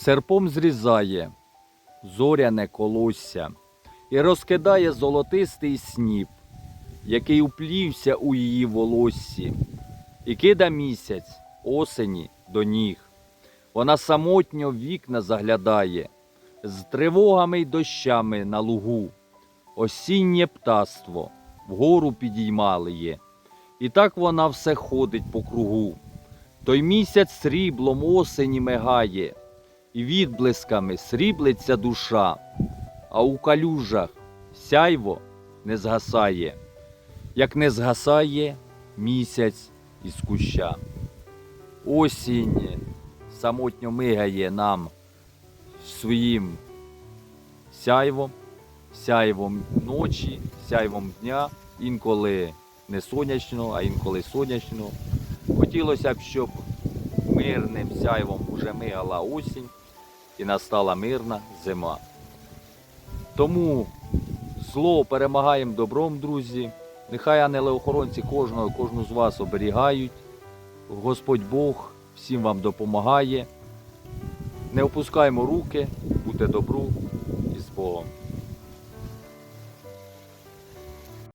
серпом зрізає зоряне колосся і розкидає золотистий сніп, який уплівся у її волоссі, і кида місяць осені до ніг. Вона самотньо в вікна заглядає, з тривогами й дощами на лугу. Осіннє птаство вгору підіймали є, і так вона все ходить по кругу. Той місяць сріблом осені мигає, і відблисками сріблиться душа, а у калюжах сяйво не згасає, як не згасає місяць із куща. Осінь самотньо мигає нам своїм сяйвом, сяйвом ночі, сяйвом дня, інколи не сонячно, а інколи сонячно. Хотілося б, щоб мирним сяйвом уже мигала осінь і настала мирна зима. Тому зло перемагаємо добром, друзі. Нехай ангели-охоронці кожного, кожну з вас оберігають. Господь Бог всім вам допомагає. Не опускаємо руки, будьте добру і з Богом.